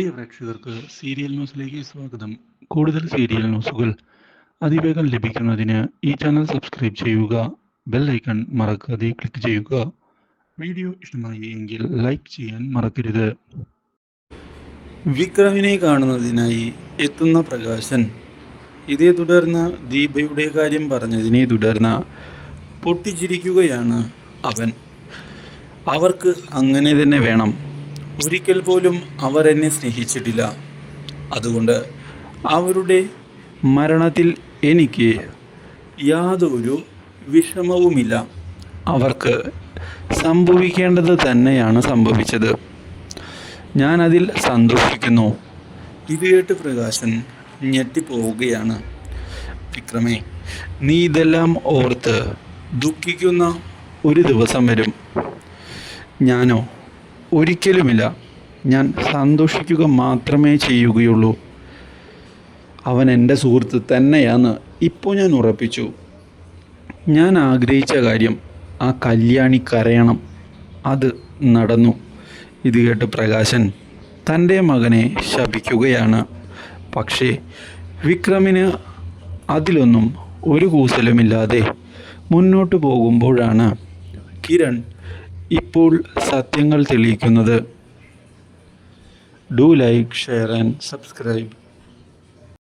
പ്രിയ പ്രേക്ഷകർക്ക് സീരിയൽ ന്യൂസിലേക്ക് സ്വാഗതം. കൂടുതൽ സീരിയൽ ന്യൂസുകൾ അതിവേഗം ലഭിക്കുന്നതിന് ഈ ചാനൽ സബ്സ്ക്രൈബ് ചെയ്യുക ബെൽ ഐക്കൺ മറക്കാതെ ക്ലിക്ക് ചെയ്യുക. വീഡിയോ ഇഷ്ടമായി എങ്കിൽ ലൈക്ക് ചെയ്യാൻ മറക്കരുത്. വിക്രമിനെ കാണുന്നതിനായി എത്തുന്ന പ്രകാശൻ ഇതേ തുടർന്ന് ദീപയുടെ കാര്യം പറഞ്ഞതിനെ തുടർന്ന് പൊട്ടിച്ചിരിക്കുകയാണ് അവൻ. അവർക്ക് അങ്ങനെ തന്നെ വേണം. ഒരിക്കൽ പോലും അവർ എന്നെ സ്നേഹിച്ചിട്ടില്ല. അതുകൊണ്ട് അവരുടെ മരണത്തിൽ എനിക്ക് യാതൊരു വിഷമവുമില്ല. അവർക്ക് സംഭവിക്കേണ്ടത് തന്നെയാണ് സംഭവിച്ചത്. ഞാൻ അതിൽ സന്തോഷിക്കുന്നു. ഇത് കേട്ട് പ്രകാശൻ ഞെട്ടിപ്പോവുകയാണ്. വിക്രമേ നീ ഇതെല്ലാം ഓർത്ത് ദുഃഖിക്കുന്ന ഒരു ദിവസം വരും. ഞാനോ ഒരിക്കലുമില്ല. ഞാൻ സന്തോഷിക്കുക മാത്രമേ ചെയ്യുകയുള്ളൂ. അവൻ എന്റെ സുഹൃത്ത് തന്നെയാണ്. ഇപ്പോൾ ഞാൻ ഉറപ്പിച്ചു. ഞാൻ ആഗ്രഹിച്ച കാര്യം ആ കല്യാണി കരയണം. അത് നടന്നു. ഇത് കേട്ട് പ്രകാശൻ തന്റെ മകനെ ശപിക്കുകയാണ്. പക്ഷേ വിക്രമിന് അതിലൊന്നും ഒരു കൂസലുമില്ലാതെ മുന്നോട്ട് പോകുമ്പോഴാണ് കിരൺ ഇപ്പോൾ സത്യങ്ങൾ തെളിയിക്കുന്നത്. Do like share and subscribe